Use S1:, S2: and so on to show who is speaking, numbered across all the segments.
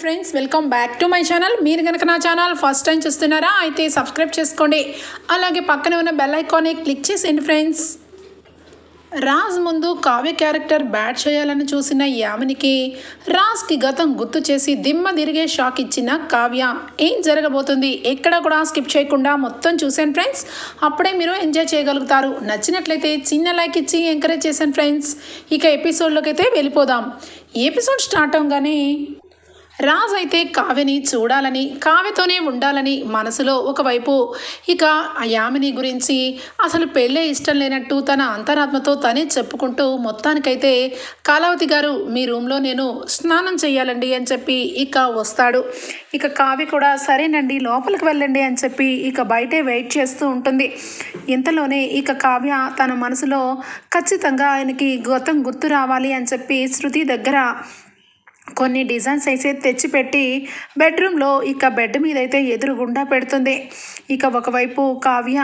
S1: Friends welcome back to my channel మీరు కనుక నా ఛానల్ ఫస్ట్ టైం చూస్తున్నారా అయితే సబ్స్క్రైబ్ చేసుకోండి. అలాగే పక్కనే ఉన్న బెల్ ఐకాన్ని క్లిక్ చేసేయండి ఫ్రెండ్స్ రాజ్ ముందు కావ్య క్యారెక్టర్ బ్యాట్ చేయాలని చూసిన యామినికి రాజ్కి గతం గుర్తు చేసి దిమ్మ తిరిగే షాక్ ఇచ్చిన కావ్య. ఏం జరగబోతుంది? ఎక్కడ కూడా స్కిప్ చేయకుండా మొత్తం చూసాను ఫ్రెండ్స్ అప్పుడే మీరు ఎంజాయ్ చేయగలుగుతారు. నచ్చినట్లయితే చిన్న లైక్ ఇచ్చి ఎంకరేజ్ చేశాను ఫ్రెండ్స్ ఇక ఎపిసోడ్లోకి అయితే వెళ్ళిపోదాం. ఎపిసోడ్ స్టార్ట్ అవగానే రాజ్ అయితే కావ్యని చూడాలని కావ్యతోనే ఉండాలని మనసులో ఒకవైపు ఇక ఆ యామిని గురించి అసలు పెళ్ళే ఇష్టం లేనట్టు తన అంతరాత్మతో తనే చెప్పుకుంటూ మొత్తానికైతే కాలావతి గారు మీ రూమ్లో నేను స్నానం చేయాలండి అని చెప్పి ఇక వస్తాడు. ఇక కావ్య కూడా సరేనండి లోపలికి వెళ్ళండి అని చెప్పి ఇక బయటే వెయిట్ చేస్తూ ఉంటుంది. ఇంతలోనే ఇక కావ్య తన మనసులో ఖచ్చితంగా ఆయనకి గతం గుర్తు రావాలి అని చెప్పి శృతి దగ్గర కొన్ని డిజైన్స్ అయితే తెచ్చిపెట్టి బెడ్రూమ్లో ఇక బెడ్ మీద అయితే ఎదురుగుండా పెడుతుంది. ఇక ఒకవైపు కావ్య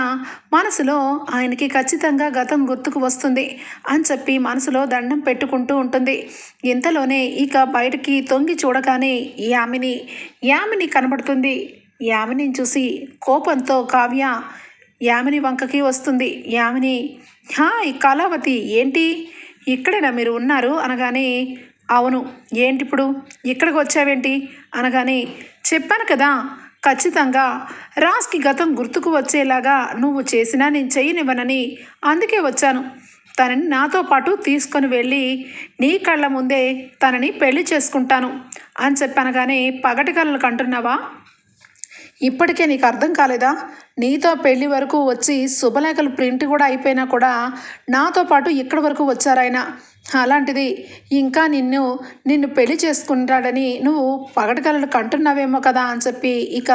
S1: మనసులో ఆయనకి ఖచ్చితంగా గతం గుర్తుకు వస్తుంది అని చెప్పి మనసులో దండం పెట్టుకుంటూ ఉంటుంది. ఇంతలోనే ఇక బయటికి తొంగి చూడగానే యామిని యామిని కనబడుతుంది. యామిని చూసి కోపంతో కావ్య యామిని వంకకి వస్తుంది. యామిని హాయ్ కళావతి ఏంటి? ఇక్కడేనా మీరు ఉన్నారు? అనగానే అవును ఏంటి ఇప్పుడు ఇక్కడికి వచ్చావేంటి? అనగానే చెప్పాను కదా ఖచ్చితంగా రాజ్కి గతం గుర్తుకు వచ్చేలాగా నువ్వు చేసినా నేను చేయనివ్వనని అందుకే వచ్చాను. తనని నాతో పాటు తీసుకొని వెళ్ళి నీ కళ్ళ ముందే తనని పెళ్ళి చేసుకుంటాను అని చెప్పనగానే పగటి కళ్ళను కంటున్నావా? ఇప్పటికే నీకు అర్థం కాలేదా? నీతో పెళ్ళి వరకు వచ్చి శుభలేఖలు ప్రింట్ కూడా అయిపోయినా కూడా నాతో పాటు ఇక్కడి వరకు వచ్చారాయన. అలాంటిది ఇంకా నిన్ను నిన్ను పెళ్ళి చేసుకుంటాడని నువ్వు పగటి కంటున్నావేమో కదా అని చెప్పి ఇక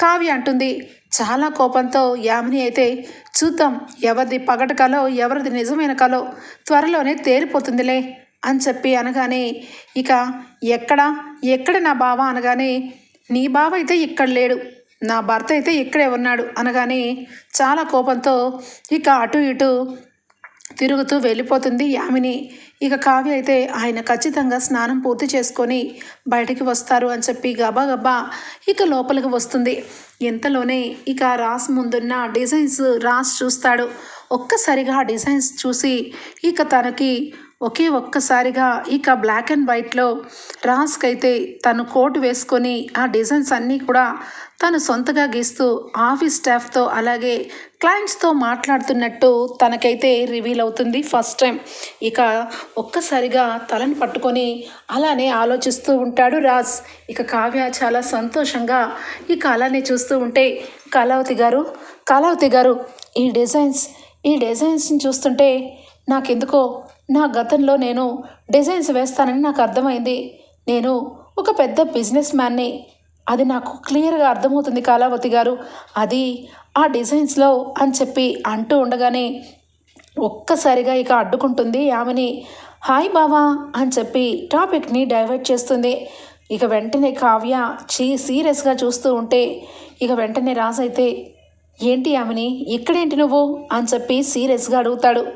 S1: కావ్య అంటుంది. చాలా కోపంతో యామిని అయితే చూద్దాం ఎవరిది పగటి కలో ఎవరిది నిజమైన కలో త్వరలోనే తేలిపోతుందిలే అని చెప్పి అనగానే ఇక ఎక్కడ ఎక్కడ నా బావ అనగానే నీ బావ అయితే ఇక్కడ లేడు నా భర్త అయితే ఇక్కడే ఉన్నాడు అనగానే చాలా కోపంతో ఇక అటు ఇటు తిరుగుతూ వెళ్ళిపోతుంది యామిని. ఇక కావ్య అయితే ఆయన ఖచ్చితంగా స్నానం పూర్తి చేసుకొని బయటికి వస్తారు అని చెప్పి గబా గబా ఇక లోపలికి వస్తుంది. ఇంతలోనే ఇక రాస్ ముందున్న డిజైన్స్ రాస్ చూస్తాడు. ఒక్కసారిగా ఆ డిజైన్స్ చూసి ఇక తనకి ఒకే ఒక్కసారిగా ఇక బ్లాక్ అండ్ వైట్లో రాస్కైతే తను కోట్ వేసుకొని ఆ డిజైన్స్ అన్నీ కూడా తను సొంతగా గీస్తూ ఆఫీస్ స్టాఫ్తో అలాగే క్లయింట్స్తో మాట్లాడుతున్నట్టు తనకైతే రివీల్ అవుతుంది ఫస్ట్ టైం. ఇక ఒక్కసారిగా తలని పట్టుకొని అలానే ఆలోచిస్తూ ఉంటాడు రాజ్. ఇక కావ్య చాలా సంతోషంగా ఇక అలానే చూస్తూ ఉంటే కళావతి గారు కళావతి గారు ఈ డిజైన్స్ ఈ డిజైన్స్ని చూస్తుంటే నాకెందుకో నా గతంలో నేను డిజైన్స్ వేస్తానని నాకు అర్థమైంది. నేను ఒక పెద్ద బిజినెస్ మ్యాన్ని అది నాకు క్లియర్గా అర్థమవుతుంది కళావతి గారు. అది ఆ డిజైన్స్లో అని చెప్పి అంటూ ఉండగానే ఒక్కసారిగా ఇక అడ్డుకుంటుంది ఆమెని. హాయ్ బావా అని చెప్పి టాపిక్ని డైవర్ట్ చేస్తుంది. ఇక వెంటనే కావ్య చీ సీరియస్గా చూస్తూ ఉంటే ఇక వెంటనే రాజైతే ఏంటి ఆమెని? ఇక్కడేంటి నువ్వు? అని చెప్పి సీరియస్గా అడుగుతాడు.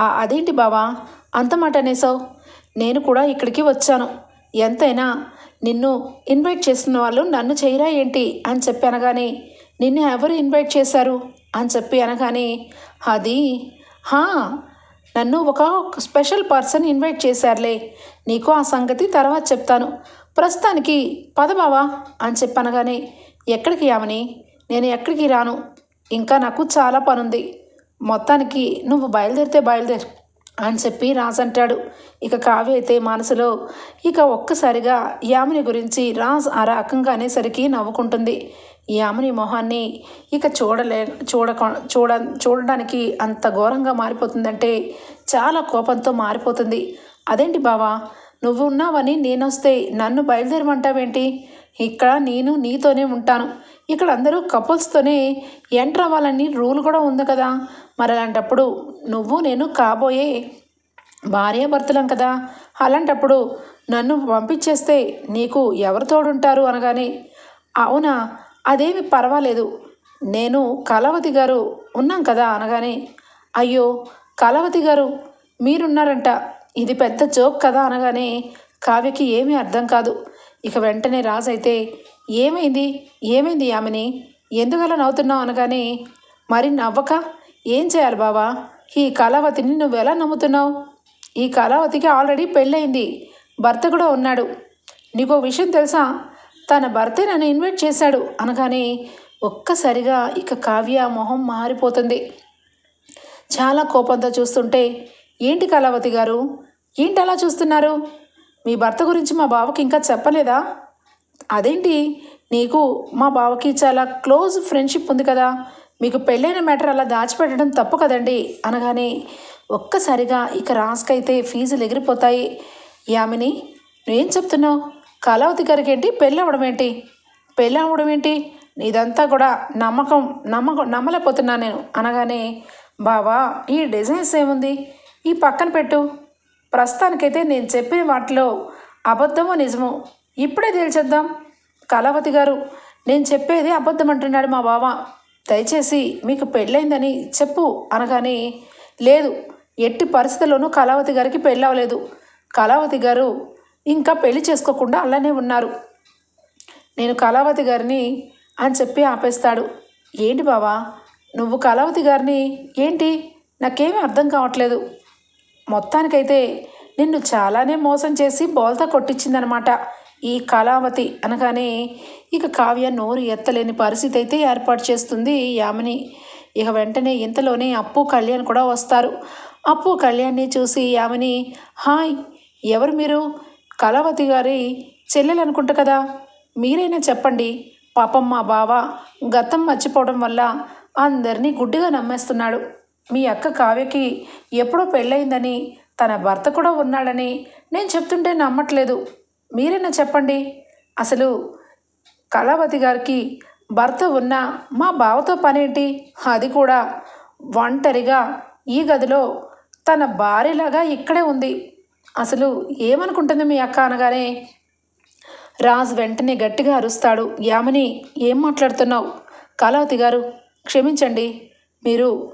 S1: అదేంటి బావా? అంత మాట అనేసావు నేను కూడా ఇక్కడికి వచ్చాను. ఎంతైనా నిన్ను ఇన్వైట్ చేస్తున్న వాళ్ళు నన్ను చేయరా ఏంటి? అని చెప్పి అనగానే నిన్ను ఎవరు ఇన్వైట్ చేశారు? అని చెప్పి అనగానే అది హా నన్ను ఒక స్పెషల్ పర్సన్ ఇన్వైట్ చేశారులే. నీకు ఆ సంగతి తర్వాత చెప్తాను. ప్రస్తుతానికి పదబావా అని అని చెప్పనగానే ఎక్కడికి యామని? నేను ఎక్కడికి రాను? ఇంకా నాకు చాలా పనుంది. మొత్తానికి నువ్వు బయలుదేరితే బయలుదేరు. అని చెప్పి రాజంటాడు ఇక కావ్య అయితే మనసులో ఇక ఒక్కసారిగా యామిని గురించి రాజ్ ఆ రకంగా అనేసరికి నవ్వుకుంటుంది. యామిని మొహాన్ని ఇక చూడలే చూడక చూడ చూడడానికి అంత ఘోరంగా మారిపోతుందంటే చాలా కోపంతో మారిపోతుంది. అదేంటి బావా నువ్వు ఉన్నావని నేనొస్తే నన్ను బయలుదేరమంటావేంటి? ఇక్కడ నేను నీతోనే ఉంటాను. ఇక్కడ అందరూ కపుల్స్తోనే ఎంటర్ అవ్వాలని రూల్ కూడా ఉంది కదా. మరి అలాంటప్పుడు నువ్వు నేను కాబోయే భార్యాభర్తలం కదా. అలాంటప్పుడు నన్ను పంపించేస్తే నీకు ఎవరు తోడుంటారు అనగానే అవునా అదేమి పర్వాలేదు. నేను కళావతి గారు ఉన్నాం కదా అనగానే అయ్యో కళావతి గారు మీరున్నారంట. ఇది పెద్ద జోక్ కదా అనగానే కావ్యకి ఏమీ అర్థం కాదు. ఇక వెంటనే రాజు అయితే ఏమైంది? ఏమైంది ఆమెని ఎందుకలా నవ్వుతున్నావు? అనగానే మరి నవ్వక? ఏం చేయాలి బావా? ఈ కళావతిని నువ్వు ఎలా నమ్ముతున్నావు? ఈ కళావతికి ఆల్రెడీ పెళ్ళయింది. భర్త కూడా ఉన్నాడు. నీకో విషయం తెలుసా? తన భర్తే నన్ను ఇన్వైట్ చేశాడు. అనగానే ఒక్కసారిగా ఇక కావ్య మొహం మారిపోతుంది. చాలా కోపంతో చూస్తుంటే ఏంటి కళావతి గారు? ఏంటి అలా చూస్తున్నారు? మీ భర్త గురించి మా బావకి ఇంకా చెప్పలేదా? అదేంటి? నీకు మా బావకి చాలా క్లోజ్ ఫ్రెండ్షిప్ ఉంది కదా. మీకు పెళ్ళైన మ్యాటర్ అలా దాచిపెట్టడం తప్పు కదండి. అనగానే ఒక్కసారిగా ఇక రాస్కైతే ఫీజులు ఎగిరిపోతాయి. యామిని నువ్వేం చెప్తున్నావు? కళావతి గారికి ఏంటి పెళ్ళి అవ్వడం ఏంటి? పెళ్ళి అవ్వడం ఏంటి? ఇదంతా కూడా నమ్మకం నమ్మకం నమ్మలేకపోతున్నా నేను. అనగానే బావా ఈ డిజైన్స్ ఏముంది? ఈ పక్కన పెట్టు. ప్రస్తుతానికైతే నేను చెప్పిన వాటిలో అబద్ధమో నిజమో ఇప్పుడే తేల్చేద్దాం. కళావతి గారు నేను చెప్పేది అబద్ధం అంటున్నాడు మా బావ. దయచేసి మీకు పెళ్ళైందని చెప్పు అనగానే లేదు ఎట్టి పరిస్థితుల్లోనూ కళావతి గారికి పెళ్ళి అవ్వలేదు కళావతి గారు ఇంకా పెళ్ళి చేసుకోకుండా అలానే ఉన్నారు. నేను కళావతి గారిని అని చెప్పి ఆపేస్తాడు. ఏంటి బావా నువ్వు కళావతి గారిని ఏంటి? నాకేమీ అర్థం కావట్లేదు. మొత్తానికైతే నిన్ను చాలానే మోసం చేసి బోల్తా కొట్టించిందనమాట ఈ కళావతి అనగానే ఇక కావ్య నోరు ఎత్తలేని పరిస్థితి అయితే ఏర్పాటు చేస్తుంది యామిని. ఇక వెంటనే ఇంతలోనే అప్పు కళ్యాణ్ కూడా వస్తారు. అప్పు కళ్యాణ్ని చూసి యామిని హాయ్ ఎవరు మీరు? కళావతి గారి చెల్లెలు అనుకుంటా కదా? మీరైనా చెప్పండి. పాపం మా బావ గతం మర్చిపోవడం వల్ల అందరినీ గుడ్డిగా నమ్మేస్తున్నాడు. మీ అక్క కావ్యకి ఎప్పుడో పెళ్ళయిందని తన భర్త కూడా ఉన్నాడని నేను చెప్తుంటే నమ్మట్లేదు. మీరైనా చెప్పండి? అసలు కళావతి గారికి భర్త ఉన్న మా బావతో పనేంటి? అది కూడా ఒంటరిగా ఈ గదిలో తన భార్యలాగా ఇక్కడే ఉంది. అసలు ఏమనుకుంటుంది మీ అక్క అనగానే రాజ్ వెంటనే గట్టిగా అరుస్తాడు. యామిని ఏం మాట్లాడుతున్నావు? కళావతి గారు క్షమించండి. మీరు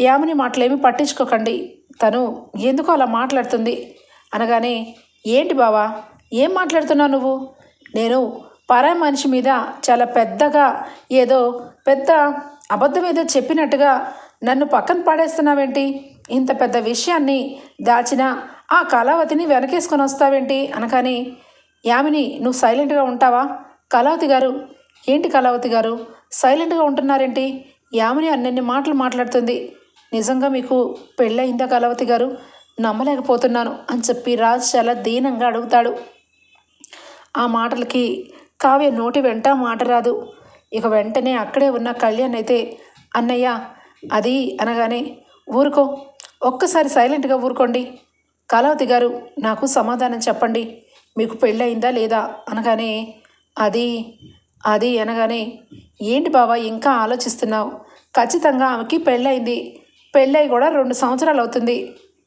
S1: యామిని మాటలేమి పట్టించుకోకండి. తను ఎందుకు అలా మాట్లాడుతుంది? అనగానే ఏంటి బావా ఏం మాట్లాడుతున్నావు నువ్వు? నేను పరాయి మనిషి మీద చాలా పెద్దగా ఏదో పెద్ద అబద్ధం ఏదో చెప్పినట్టుగా నన్ను పక్కన పడేస్తున్నావేంటి? ఇంత పెద్ద విషయాన్ని దాచిన ఆ కళావతిని వెనకేసుకొని వస్తావేంటి? అనగాని యామిని నువ్వు సైలెంట్గా ఉంటావా? కళావతి గారు ఏంటి కళావతి గారు? సైలెంట్గా ఉంటున్నారేంటి? యామిని అన్నన్ని మాటలు మాట్లాడుతుంది. నిజంగా మీకు పెళ్ళయిందా కలవతి గారు? నమ్మలేకపోతున్నాను అని చెప్పి రాజ్ చాలా దీనంగా అడుగుతాడు. ఆ మాటలకి కావ్య నోటి వెంట మాట రాదు. ఇక వెంటనే అక్కడే ఉన్న కళ్యాణ్ అయితే అన్నయ్య అది అనగానే ఊరుకో. ఒక్కసారి సైలెంట్గా ఊరుకోండి. కళావతి గారు నాకు సమాధానం చెప్పండి. మీకు పెళ్ళయిందా లేదా? అనగానే అది అది అనగానే ఏంటి బావా ఇంకా ఆలోచిస్తున్నావు? ఖచ్చితంగా ఆమెకి పెళ్ళయింది. పెళ్ళై కూడా రెండు సంవత్సరాలు అవుతుంది.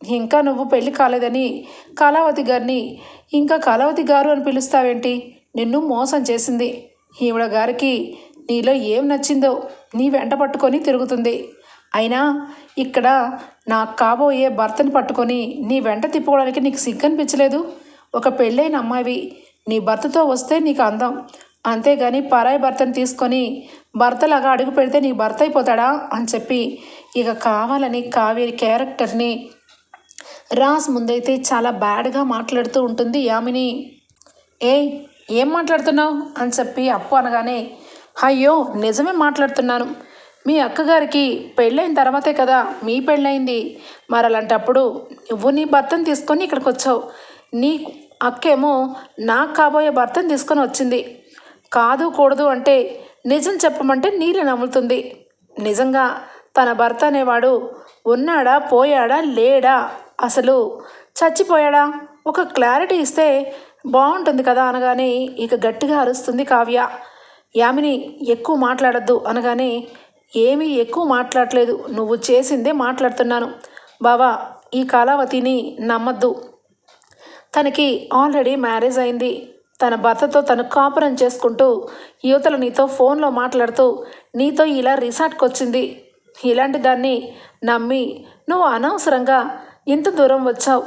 S1: ఇంకా నువ్వు పెళ్ళి కాలేదని కళావతి గారిని ఇంకా కళావతి గారు అని పిలుస్తావేంటి? నిన్ను మోసం చేసింది. ఈవిడ గారికి నీలో ఏం నచ్చిందో నీ వెంట పట్టుకొని తిరుగుతుంది. అయినా ఇక్కడ నాకు కాబోయే భర్తని పట్టుకొని నీ వెంట తిప్పుకోవడానికి నీకు సిగ్గనిపించలేదు? ఒక పెళ్ళైన అమ్మాయివి. నీ భర్తతో వస్తే నీకు అందం. అంతేగాని పరాయి భర్తను తీసుకొని భర్తలాగా అడుగు పెడితే నీ భర్త అయిపోతాడా? అని చెప్పి ఇక కావాలని కావేరి క్యారెక్టర్ని రాజ్ ముందైతే చాలా బ్యాడ్గా మాట్లాడుతూ ఉంటుంది. యామిని ఏ ఏం మాట్లాడుతున్నావు? అని చెప్పి అప్పు అనగానే అయ్యో నిజమే మాట్లాడుతున్నాను. మీ అక్కగారికి పెళ్ళైన తర్వాతే కదా మీ పెళ్ళైంది. మరి అలాంటప్పుడు నువ్వు నీ భర్తను తీసుకొని ఇక్కడికి వచ్చావు. నీ అక్కేమో నాకు కాబోయే భర్తను తీసుకొని వచ్చింది. కాదు కూడదు అంటే నిజం చెప్పమంటే నీళ్ళు నమ్ముతుంది నిజంగా తన భర్త అనేవాడు ఉన్నాడా? పోయాడా? లేడా? అసలు చచ్చిపోయాడా? ఒక క్లారిటీ ఇస్తే బాగుంటుంది కదా? అనగానే ఇక గట్టిగా అరుస్తుంది కావ్య. యామిని ఎక్కువ మాట్లాడద్దు అనగానే ఏమీ ఎక్కువ మాట్లాడలేదు నువ్వు చేసిందే మాట్లాడుతున్నాను. బావా ఈ కళావతిని నమ్మద్దు. తనకి ఆల్రెడీ మ్యారేజ్ అయింది. తన భర్తతో తను కాపురం చేసుకుంటూ యువతల నీతో ఫోన్లో మాట్లాడుతూ నీతో ఇలా రిసార్ట్కి వచ్చింది ఇలాంటి దాన్ని నమ్మి నువ్వు అనవసరంగా ఇంత దూరం వచ్చావు.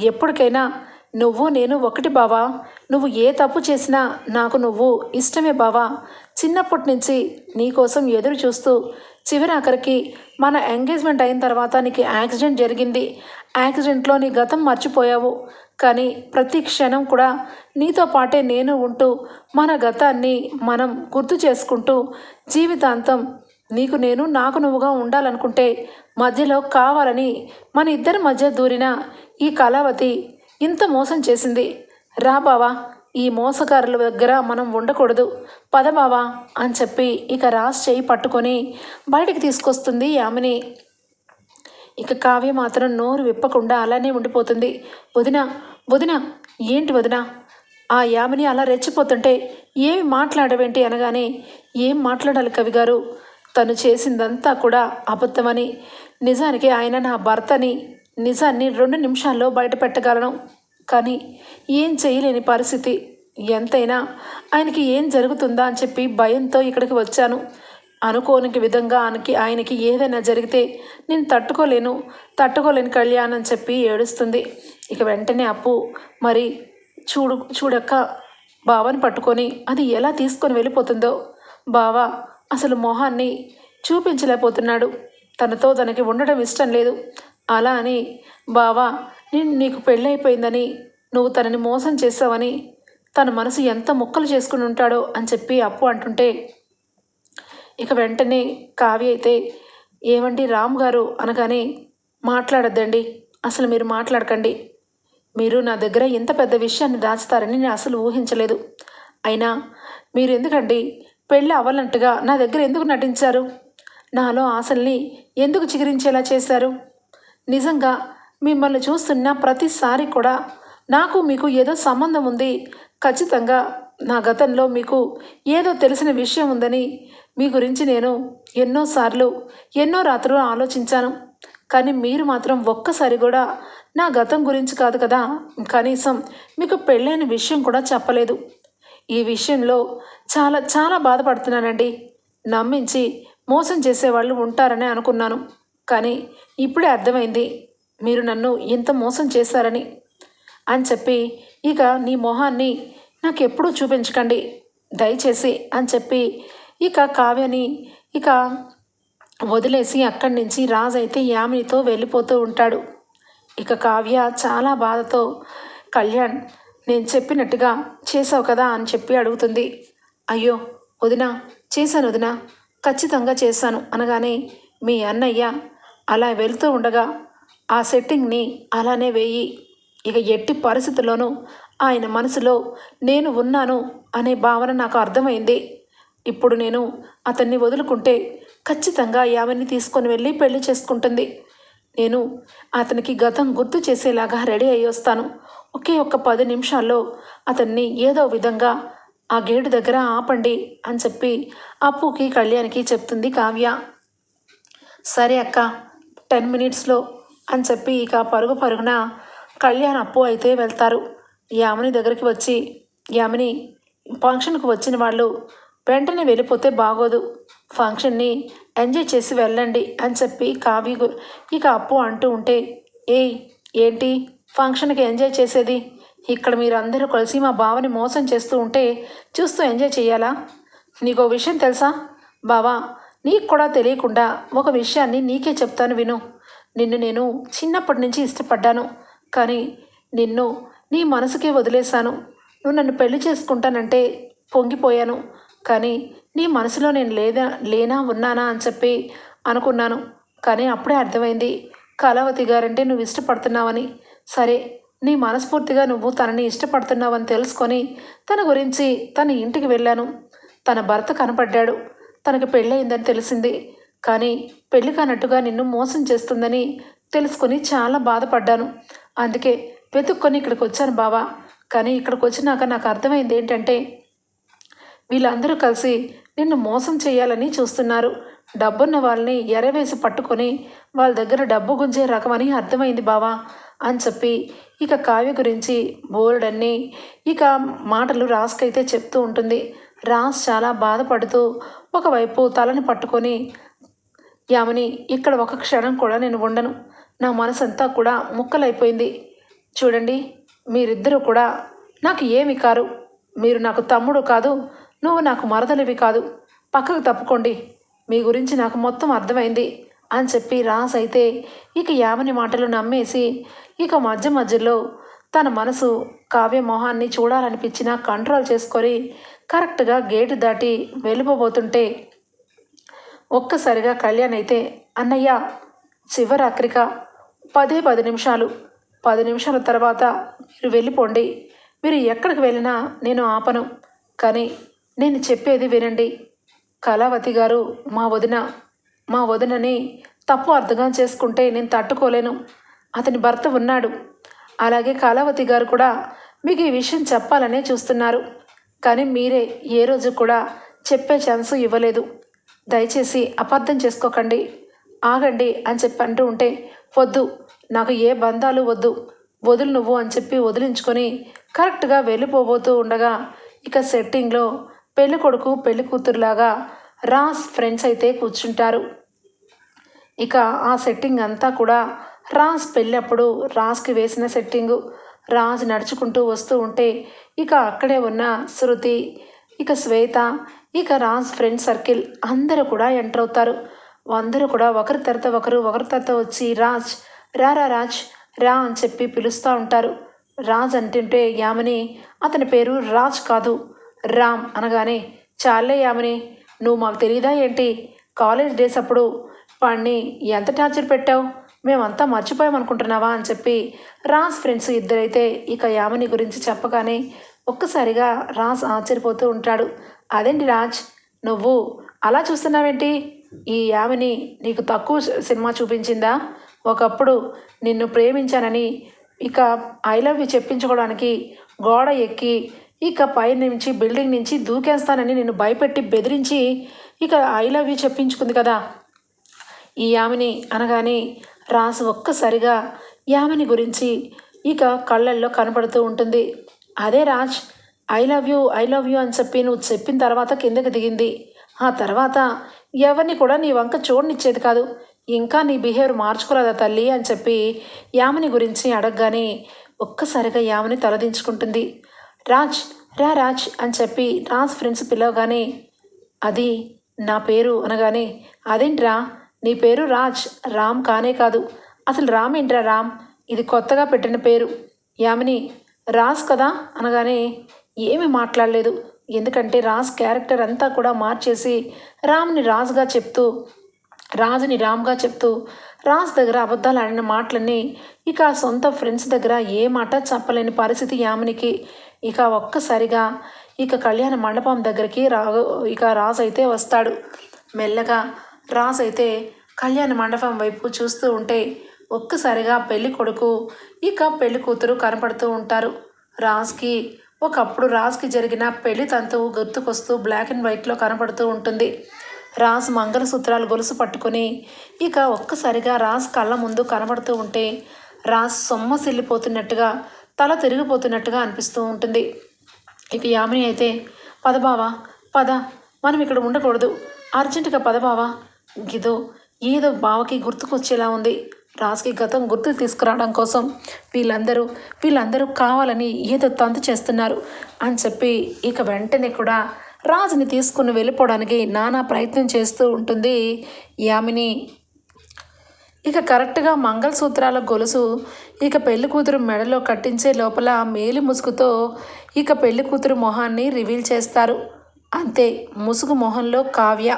S1: ఎప్పటికైనా నువ్వు నేను ఒకటి బావా. నువ్వు ఏ తప్పు చేసినా నాకు నువ్వు ఇష్టమే బావా. చిన్నప్పటి నుంచి నీకోసం ఎదురు చూస్తూ చివరి ఆఖరికి మన ఎంగేజ్మెంట్ అయిన తర్వాత నీకు యాక్సిడెంట్ జరిగింది. యాక్సిడెంట్లో నీ గతం మర్చిపోయావు. కానీ ప్రతి క్షణం కూడా నీతో పాటే నేను ఉంటూ మన గతాన్ని మనం గుర్తు చేసుకుంటూ జీవితాంతం నీకు నేను నాకు నువ్వుగా ఉండాలనుకుంటే మధ్యలో కావాలని మన ఇద్దరి మధ్య దూరిన ఈ కళావతి ఇంత మోసం చేసింది. రా బావా ఈ మోసగారుల దగ్గర మనం ఉండకూడదు. పద బావా అని చెప్పి ఇక రాస్ చేయి పట్టుకొని బయటికి తీసుకొస్తుంది యామిని. ఇక కావ్య మాత్రం నోరు విప్పకుండా అలానే ఉండిపోతుంది. వదిన వదిన ఏంటి వదిన? ఆ యామిని అలా రెచ్చిపోతుంటే ఏమి మాట్లాడవేంటి అనగానే ఏం మాట్లాడాలి కవి గారు తను చేసిందంతా కూడా అబద్ధమని నిజానికి ఆయన నా భర్తని నిజాన్ని రెండు నిమిషాల్లో బయటపెట్టగలను. కానీ ఏం చేయలేని పరిస్థితి. ఎంతైనా ఆయనకి ఏం జరుగుతుందా అని చెప్పి భయంతో ఇక్కడికి వచ్చాను. అనుకోని విధంగా ఆయనకి ఆయనకి ఏదైనా జరిగితే నేను తట్టుకోలేను తట్టుకోలేని కళ్యాణ్ అని చెప్పి ఏడుస్తుంది. ఇక వెంటనే అప్పు మరి చూడు చూడక్క బావని పట్టుకొని అది ఎలా తీసుకొని వెళ్ళిపోతుందో. బావ అసలు మొహాన్ని చూపించలేకపోతున్నాడు. తనతో తనకి ఉండడం ఇష్టం లేదు. అలా అని బావా నేను నీకు పెళ్ళైపోయిందని నువ్వు తనని మోసం చేసావని తన మనసు ఎంత ముక్కలు చేసుకుని ఉంటాడో అని చెప్పి అప్పు అంటుంటే ఇక వెంటనే కావ్య అయితే ఏమండి రామ్ గారు? అనగానే మాట్లాడద్దండి. అసలు మీరు మాట్లాడకండి. మీరు నా దగ్గర ఇంత పెద్ద విషయాన్ని దాచుతారని నేను అసలు ఊహించలేదు. అయినా మీరు ఎందుకండి పెళ్ళి అవ్వాలంటగా నా దగ్గర ఎందుకు నటించారు? నాలో ఆశల్ని ఎందుకు చిగురించేలా చేశారు? నిజంగా మిమ్మల్ని చూస్తున్న ప్రతిసారి కూడా నాకు మీకు ఏదో సంబంధం ఉంది. ఖచ్చితంగా నా గతంలో మీకు ఏదో తెలిసిన విషయం ఉందని మీ గురించి నేను ఎన్నోసార్లు ఎన్నో రాత్రులు ఆలోచించాను. కానీ మీరు మాత్రం ఒక్కసారి కూడా నా గతం గురించి కాదు కదా. కనీసం మీకు పెళ్ళైన విషయం కూడా చెప్పలేదు. ఈ విషయంలో చాలా చాలా బాధపడుతున్నానండి. నమ్మించి మోసం చేసేవాళ్ళు ఉంటారని అనుకున్నాను. కానీ ఇప్పుడే అర్థమైంది మీరు నన్ను ఇంత మోసం చేశారని. అని చెప్పి ఇక నీ మొహాన్ని నాకు ఎప్పుడూ చూపించకండి దయచేసి అని చెప్పి ఇక కావ్యని ఇక వదిలేసి అక్కడి నుంచి రాజు అయితే యామినితో వెళ్ళిపోతూ ఉంటాడు. ఇక కావ్య చాలా బాధతో కళ్యాణ్ నేను చెప్పినట్టుగా చేసావు కదా అని చెప్పి అడుగుతుంది. అయ్యో వదినా చేశాను వదినా. ఖచ్చితంగా చేశాను అనగానే మీ అన్నయ్య అలా వెళ్తూ ఉండగా ఆ సెట్టింగ్ని అలానే వేయి. ఇక ఎట్టి పరిస్థితుల్లోనూ ఆయన మనసులో నేను ఉన్నాను అనే భావన నాకు అర్థమైంది. ఇప్పుడు నేను అతన్ని వదులుకుంటే ఖచ్చితంగా యావన్ని తీసుకొని వెళ్ళి పెళ్ళి చేసుకుంటుంది. నేను అతనికి గతం గుర్తు చేసేలాగా రెడీ అయ్యి వస్తాను. ఒకే ఒక్క పది నిమిషాల్లో అతన్ని ఏదో విధంగా ఆ గేటు దగ్గర ఆపండి అని చెప్పి అప్పుకి కళ్యాణ్కి చెప్తుంది కావ్య. సరే అక్క టెన్ మినిట్స్లో అని చెప్పి ఇక పరుగు పరుగున కళ్యాణ్ అప్పు అయితే వెళ్తారు. యామిని దగ్గరికి వచ్చి యామిని ఫంక్షన్కి వచ్చిన వాళ్ళు వెంటనే వెళ్ళిపోతే బాగోదు. ఫంక్షన్ని ఎంజాయ్ చేసి వెళ్ళండి అని చెప్పి కావ్య ఇక అప్పు అంటూ ఉంటే ఏయ్ ఏంటి? ఫంక్షన్కి ఎంజాయ్ చేసేది? ఇక్కడ మీరు అందరూ కలిసి మా బావని మోసం చేస్తూ ఉంటే చూస్తూ ఎంజాయ్ చేయాలా? నీకు ఒక విషయం తెలుసా? బావా నీకు కూడా తెలియకుండా ఒక విషయాన్ని నీకే చెప్తాను విను. నిన్ను నేను చిన్నప్పటి నుంచి ఇష్టపడ్డాను. కానీ నిన్ను నీ మనసుకే వదిలేశాను. నువ్వు నన్ను పెళ్ళి చేసుకుంటానంటే పొంగిపోయాను. కానీ నీ మనసులో నేను లేదా లేనా ఉన్నానా అని చెప్పి అనుకున్నాను. కానీ అప్పుడే అర్థమైంది కళావతి గారంటే నువ్వు ఇష్టపడుతున్నావని. సరే నీ మనస్ఫూర్తిగా నువ్వు తనని ఇష్టపడుతున్నావని తెలుసుకొని తన గురించి తన ఇంటికి వెళ్ళాను. తన భర్త కనపడ్డాడు. తనకి పెళ్ళయిందని తెలిసింది. కానీ పెళ్ళి కానట్టుగా నిన్ను మోసం చేస్తుందని తెలుసుకొని చాలా బాధపడ్డాను. అందుకే వెతుక్కొని ఇక్కడికి వచ్చాను బావా. కానీ ఇక్కడికి వచ్చినాక నాకు అర్థమైంది ఏంటంటే వీళ్ళందరూ కలిసి నిన్ను మోసం చేయాలని చూస్తున్నారు. డబ్బున్న వాళ్ళని ఎరవేసి పట్టుకొని వాళ్ళ దగ్గర డబ్బు గుంజే రకమని అర్థమైంది బావా అని చెప్పి ఇక కావ్య గురించి బోల్డన్ని ఇక మాటలు రాస్కైతే చెప్తూ ఉంటుంది. రాస్ చాలా బాధపడుతూ ఒకవైపు తలని పట్టుకొని యామని ఇక్కడ ఒక క్షణం కూడా నేను ఉండను. నా మనసంతా కూడా ముక్కలైపోయింది. చూడండి మీరిద్దరూ కూడా నాకు ఏమి కారు. మీరు నాకు తమ్ముడు కాదు. నువ్వు నాకు మరదలివి కాదు. పక్కకు తప్పుకోండి. మీ గురించి నాకు మొత్తం అర్థమైంది అని చెప్పి రాస్ అయితే ఇక యామని మాటలు నమ్మేసి ఇక మధ్య మధ్యలో తన మనసు కావ్య మొహాన్ని చూడాలనిపించినా కంట్రోల్ చేసుకొని కరెక్ట్గా గేటు దాటి వెళ్ళిపోబోతుంటే ఒక్కసారిగా కళ్యాణ్ అయితే అన్నయ్య చివరాఖరిక పదే పది నిమిషాలు. పది నిమిషాల తర్వాత మీరు వెళ్ళిపోండి. మీరు ఎక్కడికి వెళ్ళినా నేను ఆపను. కానీ నేను చెప్పేది వినండి. కళావతి గారు మా వదిన మా వదినని తప్పు అర్థం చేసుకుంటే నేను తట్టుకోలేను. అతని భర్త ఉన్నాడు. అలాగే కళావతి గారు కూడా మీకు ఈ విషయం చెప్పాలనే చూస్తున్నారు. కానీ మీరే ఏ రోజు కూడా చెప్పే ఛాన్సు ఇవ్వలేదు. దయచేసి అపార్థం చేసుకోకండి. ఆగండి అని చెప్పి అంటూ ఉంటే వద్దు నాకు ఏ బంధాలు వద్దు. వదులు నువ్వు అని చెప్పి వదిలించుకొని కరెక్ట్గా వెళ్ళిపోబోతూ ఉండగా ఇక సెట్టింగ్లో పెళ్ళి కొడుకు పెళ్ళి కూతురులాగా రాస్ ఫ్రెండ్స్ అయితే కూర్చుంటారు. ఇక ఆ సెట్టింగ్ అంతా కూడా రాజ్ పెళ్ళప్పుడు రాజ్కి వేసిన సెట్టింగు. రాజ్ నడుచుకుంటూ వస్తూ ఉంటే ఇక అక్కడే ఉన్న శృతి ఇక శ్వేత ఇక రాజ్ ఫ్రెండ్ సర్కిల్ అందరూ కూడా ఎంటర్ అవుతారు. అందరూ కూడా ఒకరి తర్వాత ఒకరు ఒకరి తర్వాత వచ్చి రాజ్ రా రా రాజ్ రా అని చెప్పి పిలుస్తూ ఉంటారు. రాజ్ అంటుంటే యామని అతని పేరు రాజ్ కాదు. రామ్ అనగానే చాలే యామిని నువ్వు మాకు తెలియదా ఏంటి? కాలేజ్ డేస్ అప్పుడు వాణ్ణి ఎంత టార్చర్ పెట్టావు? మేమంతా మర్చిపోయామనుకుంటున్నావా అని చెప్పి రాజ్ ఫ్రెండ్స్ ఇద్దరైతే ఇక యామిని గురించి చెప్పగానే ఒక్కసారిగా రాజ్ ఆశ్చర్యపోతూ ఉంటాడు. అదేంటి రాజ్ నువ్వు అలా చూస్తున్నావేంటి? ఈ యామిని నీకు తక్కువ సినిమా చూపించిందా? ఒకప్పుడు నిన్ను ప్రేమించానని ఇక ఐ లవ్ యూ చెప్పించుకోవడానికి గోడ ఎక్కి ఇక పై నుంచి బిల్డింగ్ నుంచి దూకేస్తానని నేను భయపెట్టి బెదిరించి ఇక ఐ లవ్ యూ చెప్పించుకుంది కదా. ఈ యామిని అనగానే రాసు ఒక్కసారిగా యామిని గురించి ఇక కళ్ళల్లో కనపడుతూ ఉంటుంది. అదే Raj I love you I love you అని చెప్పి నువ్వు చెప్పిన తర్వాత కిందకి దిగింది. ఆ తర్వాత ఎవరిని కూడా నీ వంక చూడనిచ్చేది కాదు. ఇంకా నీ బిహేవియర్ మార్చుకోలేదా తల్లి అని చెప్పి యామిని గురించి అడగగానే ఒక్కసారిగా యామిని తలదించుకుంటుంది. రాజ్ రా రాజ్ అని చెప్పి రాజ్ ఫ్రెండ్స్ పిలవగానే అది నా పేరు అనగానే అదేంట్రా? నీ పేరు రాజ్ రామ్ కానే కాదు. అసలు రామ్ ఏంట్రా రామ్? ఇది కొత్తగా పెట్టిన పేరు. యామిని రాజ్ కదా? అనగానే ఏమి మాట్లాడలేదు. ఎందుకంటే రాజ్ క్యారెక్టర్ అంతా కూడా మార్చేసి రామ్ని రాజుగా చెప్తూ రాజుని రామ్గా చెప్తూ రాజ్ దగ్గర అబద్ధాలు ఆడిన మాటలన్నీ ఇక సొంత ఫ్రెండ్స్ దగ్గర ఏ మాట చెప్పలేని పరిస్థితి యామినికి ఇక ఒక్కసారిగా ఇక కళ్యాణ మండపం దగ్గరికి రా ఇక రాజు అయితే వస్తాడు. మెల్లగా రాజు అయితే కళ్యాణ మండపం వైపు చూస్తూ ఉంటే ఒక్కసారిగా పెళ్ళి కొడుకు ఇక పెళ్ళి కూతురు కనపడుతూ ఉంటారు. రాజ్కి ఒకప్పుడు రాజ్కి జరిగిన పెళ్ళి తంతువు గుర్తుకొస్తూ బ్లాక్ అండ్ వైట్లో కనపడుతూ ఉంటుంది. రాజ్ మంగళసూత్రాలు గొలుసు పట్టుకొని ఇక ఒక్కసారిగా రాజ్ కళ్ళ ముందు కనబడుతూ ఉంటే రాజ్ సొమ్మసిల్లిపోతున్నట్టుగా తల తిరిగిపోతున్నట్టుగా అనిపిస్తూ ఉంటుంది. ఇక యామిని అయితే పదబావా పద మనం ఇక్కడ ఉండకూడదు. అర్జెంటుగా పదబావా. గిదో ఏదో బావకి గుర్తుకొచ్చేలా ఉంది. రాజుకి గతం గుర్తుకు తీసుకురావడం కోసం వీళ్ళందరూ వీళ్ళందరూ కావాలని ఏదో తంతు చేస్తున్నారు అని చెప్పి ఇక వెంటనే కూడా రాజుని తీసుకుని వెళ్ళిపోవడానికి నానా ప్రయత్నం చేస్తూ ఉంటుంది యామిని. ఇక కరెక్ట్గా మంగళసూత్రాల గొలుసు ఇక పెళ్ళి కూతురు మెడలో కట్టించే లోపల మేలి ముసుగుతో ఇక పెళ్ళి కూతురు మొహాన్ని రివీల్ చేస్తారు. అంతే ముసుగు మొహంలో కావ్య.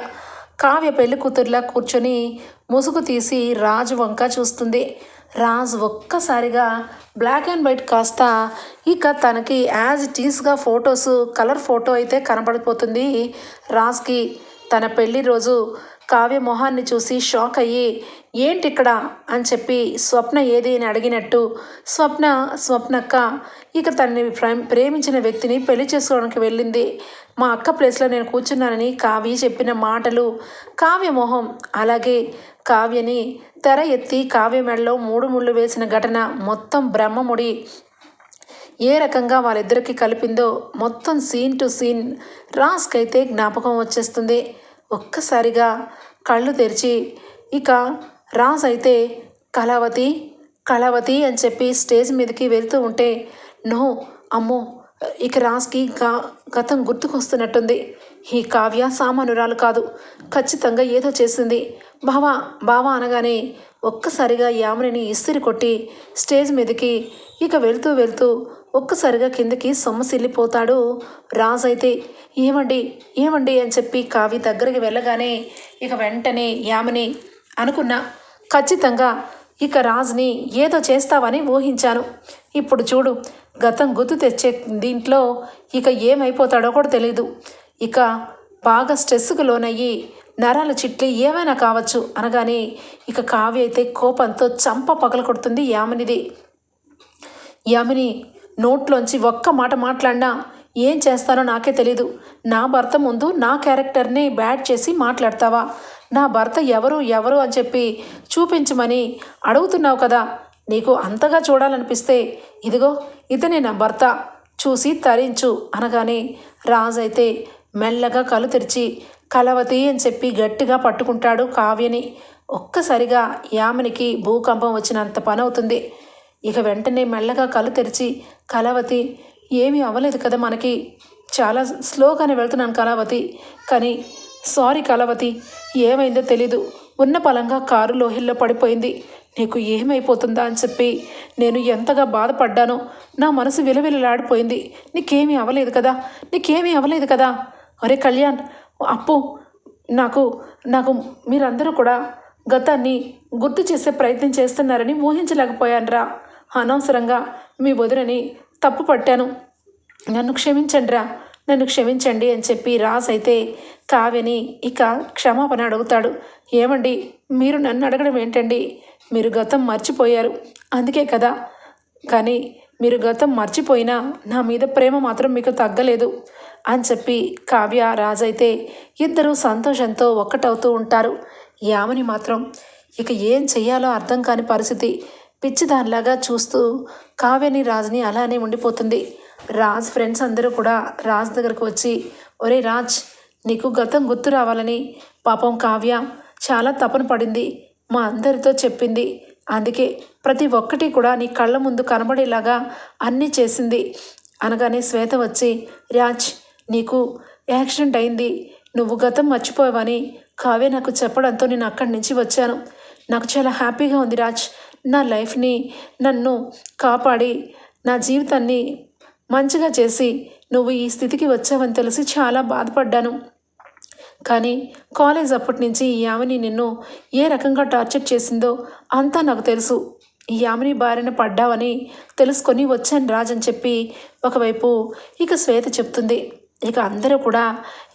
S1: కావ్య పెళ్ళి కూతురులా కూర్చొని ముసుగు తీసి రాజు వంక చూస్తుంది. రాజు ఒక్కసారిగా బ్లాక్ అండ్ వైట్ కాస్త ఇక తనకి యాజ్ ఇట్ ఈస్గా ఫొటోస్ కలర్ ఫోటో అయితే కనపడిపోతుంది. రాజ్కి తన పెళ్ళి రోజు కావ్య మొహాన్ని చూసి షాక్ అయ్యి ఏంటి ఇక్కడ అని చెప్పి స్వప్న ఏది అని అడిగినట్టు స్వప్న స్వప్నక్క ఇక తనని ప్రేమించిన వ్యక్తిని పెళ్ళి చేసుకోవడానికి వెళ్ళింది. మా అక్క ప్లేస్లో నేను కూర్చున్నానని కావ్య చెప్పిన మాటలు కావ్య మొహం. అలాగే కావ్యని తెర ఎత్తి కావ్య మెడలో మూడు ముళ్ళు వేసిన ఘటన మొత్తం బ్రహ్మముడి ఏ రకంగా వాళ్ళిద్దరికీ కలిపిందో మొత్తం సీన్ టు సీన్ రాస్కైతే జ్ఞాపకం వచ్చేస్తుంది. ఒక్కసారిగా కళ్ళు తెరిచి ఇక రాజ్ అయితే కళావతి కళావతి అని చెప్పి స్టేజ్ మీదకి వెళ్తూ ఉంటే నో అమ్మో ఇక రాజ్కి గా గతం గుర్తుకొస్తున్నట్టుంది. ఈ కావ్య సామానురాలు కాదు ఖచ్చితంగా ఏదో చేసింది. బావా బావా అనగానే ఒక్కసారిగా యామినిని ఇస్తిరి కొట్టి స్టేజ్ మీదకి ఇక వెళ్తూ వెళ్తూ ఒక్కసారిగా కిందకి సొమ్మసిల్లిపోతాడు రాజ్ అయితే. ఏమండి ఏమండి అని చెప్పి కావి దగ్గరికి వెళ్ళగానే ఇక వెంటనే యామిని అనుకున్నా. ఖచ్చితంగా ఇక రాజ్ని ఏదో చేస్తావని ఊహించాను. ఇప్పుడు చూడు గతం గుర్తు తెచ్చే దీంట్లో ఇక ఏమైపోతాడో కూడా తెలీదు. ఇక బాగా స్ట్రెస్కు లోనయ్యి నరాల చిట్లి ఏమైనా కావచ్చు అనగానే ఇక కావ్య అయితే కోపంతో చంప పగల కొడుతుంది యామినిది. యామిని నోట్లోంచి ఒక్క మాట మాట్లాడినా ఏం చేస్తానో నాకే తెలీదు. నా భర్త ముందు నా క్యారెక్టర్ని బ్యాడ్ చేసి మాట్లాడతావా? నా భర్త ఎవరు ఎవరు అని చెప్పి చూపించమని అడుగుతున్నావు కదా. నీకు అంతగా చూడాలనిపిస్తే ఇదిగో ఇతనే నా భర్త. చూసి తరించు అనగానే రాజు అయితే మెల్లగా కళ్ళు తెరిచి కలవతి అని చెప్పి గట్టిగా పట్టుకుంటాడు కావ్యని. ఒక్కసారిగా యామినికి భూకంపం వచ్చినంత పని అవుతుంది ఇక వెంటనే మెల్లగా కళ్ళు తెరిచి కలవతి ఏమీ అవ్వలేదు కదా మనకి. చాలా స్లోగానే వెళ్తున్నాను కళావతి కానీ సారీ కళావతి ఏమైందో తెలీదు. ఉన్న పలంగా కారు లోహిల్లో పడిపోయింది. నీకు ఏమైపోతుందా అని చెప్పి నేను ఎంతగా బాధపడ్డానో నా మనసు విలవిలలాడిపోయింది. నీకేమీ అవ్వలేదు కదా? నీకేమీ అవ్వలేదు కదా? అరే కళ్యాణ్ అప్పు నాకు నాకు మీరందరూ కూడా గతాన్ని గుర్తు చేసే ప్రయత్నం చేస్తున్నారని ఊహించలేకపోయానురా. అనవసరంగా మీ వదినని తప్పు పట్టాను నన్ను క్షమించండిరా. నన్ను క్షమించండి అని చెప్పి రాజ్ అయితే కావ్యని ఇక క్షమాపణ అడుగుతాడు. ఏమండి? మీరు నన్ను అడగడం ఏంటండి? మీరు గతం మర్చిపోయారు. అందుకే కదా. కానీ మీరు గతం మర్చిపోయినా నా మీద ప్రేమ మాత్రం మీకు తగ్గలేదు అని చెప్పి కావ్య రాజైతే అయితే ఇద్దరూ సంతోషంతో ఒక్కటవుతూ ఉంటారు. యామని మాత్రం ఇక ఏం చెయ్యాలో అర్థం కాని పరిస్థితి పిచ్చిదానిలాగా చూస్తూ కావ్యని రాజుని అలానే ఉండిపోతుంది. రాజ్ ఫ్రెండ్స్ అందరూ కూడా రాజ్ దగ్గరకు వచ్చి ఒరే రాజ్ నీకు గతం గుర్తు రావాలని పాపం కావ్య చాలా తపన పడింది మా అందరితో చెప్పింది. అందుకే ప్రతి ఒక్కటి కూడా నీ కళ్ళ ముందు కనబడేలాగా అన్నీ చేసింది. అనగానే శ్వేత వచ్చి రాజ్ నీకు యాక్సిడెంట్ అయింది నువ్వు గతం మర్చిపోయావని కావ్య నాకు చెప్పడంతో నేను అక్కడి నుంచి వచ్చాను. నాకు చాలా హ్యాపీగా ఉంది రాజ్ నా లైఫ్ని నన్ను కాపాడి నా జీవితాన్ని మంచిగా చేసి నువ్వు ఈ స్థితికి వచ్చావని తెలిసి చాలా బాధపడ్డాను. కానీ కాలేజ్ అప్పటి నుంచి ఈ యామిని నిన్ను ఏ రకంగా టార్చర్ చేసిందో అంతా నాకు తెలుసు. ఈ యామిని బారిన పడ్డావని తెలుసుకొని వచ్చాను రాజ్ అని చెప్పి ఒకవైపు ఇక శ్వేత చెప్తుంది. ఇక అందరూ కూడా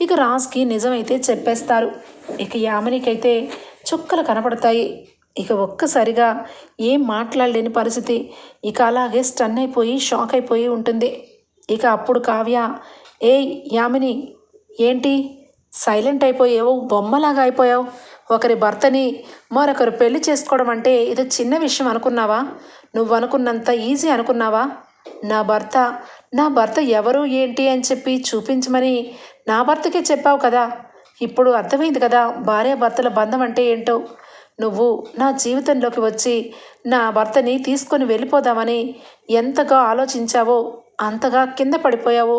S1: ఇక రాజ్కి నిజమైతే చెప్పేస్తారు. ఇక యామినికైతే చుక్కలు కనపడతాయి. ఇక ఒక్కసారిగా ఏం మాట్లాడలేని పరిస్థితి. ఇక అలాగే స్టన్ అయిపోయి షాక్ అయిపోయి ఉంటుంది. ఇక అప్పుడు కావ్య ఏ యామిని ఏంటి? సైలెంట్ అయిపోయావు బొమ్మలాగా అయిపోయావు. ఒకరి భర్తని మరొకరు పెళ్ళి చేసుకోవడం అంటే ఇది చిన్న విషయం అనుకున్నావా? నువ్వు అనుకున్నంత ఈజీ అనుకున్నావా? నా భర్త నా భర్త ఎవరు ఏంటి అని చెప్పి చూపించమని నా భర్తకే చెప్పావు కదా. ఇప్పుడు అర్థమైంది కదా భార్య భర్తల బంధం అంటే ఏంటో. నువ్వు నా జీవితంలోకి వచ్చి నా భర్తని తీసుకొని వెళ్ళిపోదామని ఎంతగా ఆలోచించావో అంతగా కింద పడిపోయావు.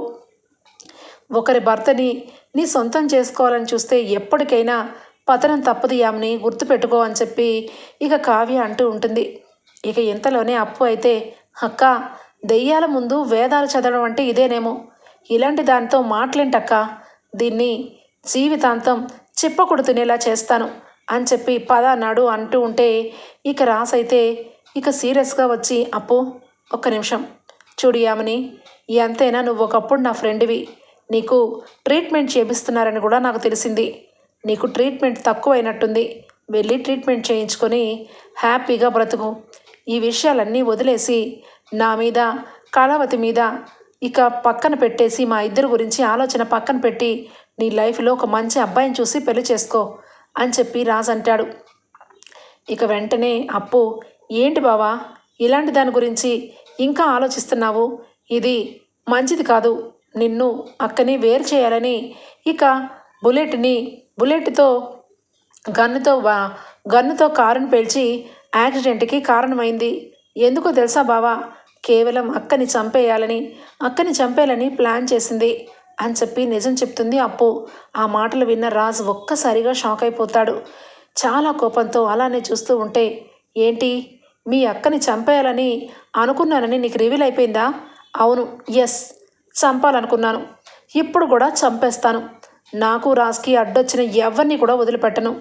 S1: ఒకరి భర్తని నీ సొంతం చేసుకోవాలని చూస్తే ఎప్పటికైనా పతనం తప్పదు యామ్ని గుర్తుపెట్టుకో అని చెప్పి ఇక కావ్య అంటూ ఉంటుంది. ఇక ఇంతలోనే అప్పు అయితే అక్క దెయ్యాల ముందు వేదాలు చదవడం అంటే ఇదేనేమో. ఇలాంటి దానితో మాటలేంటక్క దీన్ని జీవితాంతం చిప్పకుడు తినేలా చేస్తాను. అని చెప్పి పద అన్నాడు అంటూ ఉంటే ఇక రాసైతే ఇక సీరియస్గా వచ్చి అప్పు ఒక్క నిమిషం. చూడు యామని ఎంతైనా నువ్వు ఒకప్పుడు నా ఫ్రెండ్వి. నీకు ట్రీట్మెంట్ చేపిస్తున్నారని కూడా నాకు తెలిసింది. నీకు ట్రీట్మెంట్ తక్కువైనట్టుంది. వెళ్ళి ట్రీట్మెంట్ చేయించుకొని హ్యాపీగా బ్రతుకు. ఈ విషయాలన్నీ వదిలేసి నా మీద కళావతి మీద ఇక పక్కన పెట్టేసి మా ఇద్దరు గురించి ఆలోచన పక్కన పెట్టి నీ లైఫ్లో ఒక మంచి అబ్బాయిని చూసి పెళ్ళి చేసుకో. అని చెప్పి రాజు అంటాడు. ఇక వెంటనే అప్పు ఏంటి బావా ఇలాంటి దాని గురించి ఇంకా ఆలోచిస్తున్నావు? ఇది మంచిది కాదు. నిన్ను అక్కని వేరు చేయాలని ఇక బుల్లెట్ని బుల్లెట్తో గన్నుతో గన్నుతో కారును పేల్చి యాక్సిడెంట్కి కారణమైంది. ఎందుకో తెలుసా బావా కేవలం అక్కని చంపేయాలని అక్కని చంపేయాలని ప్లాన్ చేసింది. అని చెప్పి నిజం చెప్తుంది. అప్పు ఆ మాటలు విన్న రాజు ఒక్కసారిగా షాక్ అయిపోతాడు. చాలా కోపంతో అలానే చూస్తూ ఉంటే ఏంటి? మీ అక్కని చంపేయాలని అనుకున్నానని నీకు రివీల్ అయిపోయిందా? అవును ఎస్ చంపాలనుకున్నాను. ఇప్పుడు కూడా చంపేస్తాను. నాకు రాజ్కి అడ్డొచ్చిన ఎవరిని కూడా వదిలిపెట్టను.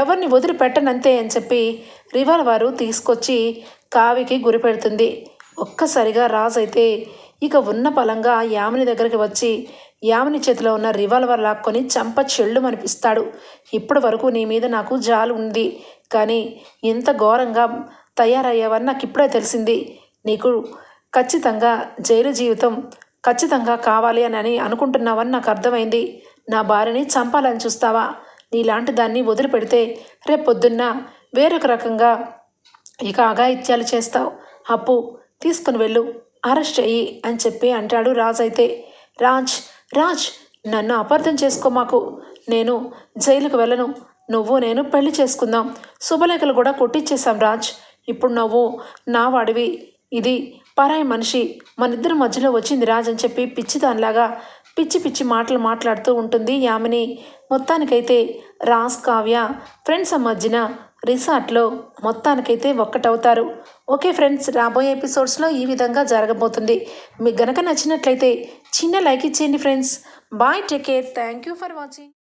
S1: ఎవరిని వదిలిపెట్టనంతే అని చెప్పి రివాల్వారు తీసుకొచ్చి కావికి గురి పెడుతుంది. ఒక్కసారిగా రాజు అయితే ఇక ఉన్న పలంగా యామిని దగ్గరికి వచ్చి యామిని చేతిలో ఉన్న రివాల్వర్ లాక్కొని చంప చెళ్ళు అనిపిస్తాడు ఇప్పటి వరకు నీ మీద నాకు జాలు ఉంది. కానీ ఇంత ఘోరంగా తయారయ్యావని నాకు ఇప్పుడే తెలిసింది. నీకు ఖచ్చితంగా జైలు జీవితం ఖచ్చితంగా కావాలి అని అని అనుకుంటున్నావని నాకు అర్థమైంది. నా భార్యని చంపాలని చూస్తావా? నీలాంటి దాన్ని వదిలిపెడితే రేపొద్దున్న వేరొక రకంగా ఇక అఘాయిత్యాలు చేస్తావు. అప్పు తీసుకుని వెళ్ళు. అరెస్ట్ అయ్యి అని చెప్పి అంటాడు రాజ్ అయితే. రాజ్ రాజ్ నన్ను అపార్థం చేసుకో మాకు. నేను జైలుకు వెళ్ళను. నువ్వు నేను పెళ్ళి చేసుకుందాం. శుభలేఖలు కూడా కొట్టించేశాం రాజ్. ఇప్పుడు నువ్వు నా వాడివి. ఇది పరాయి మనిషి. మన ఇద్దరి మధ్యలో వచ్చింది రాజ్ అని చెప్పి పిచ్చి దానిలాగా పిచ్చి పిచ్చి మాటలు మాట్లాడుతూ ఉంటుంది యామిని. మొత్తానికైతే రాజ్ కావ్య ఫ్రెండ్స్ మధ్యన రిసార్ట్లో మొత్తానికైతే ఒక్కటవుతారు. ఓకే ఫ్రెండ్స్ రాబోయే ఎపిసోడ్స్లో ఈ విధంగా జరగబోతుంది. మీకు గనక నచ్చినట్లయితే చిన్న లైక్ ఇచ్చేయండి friends. Bye take care. Thank you for watching.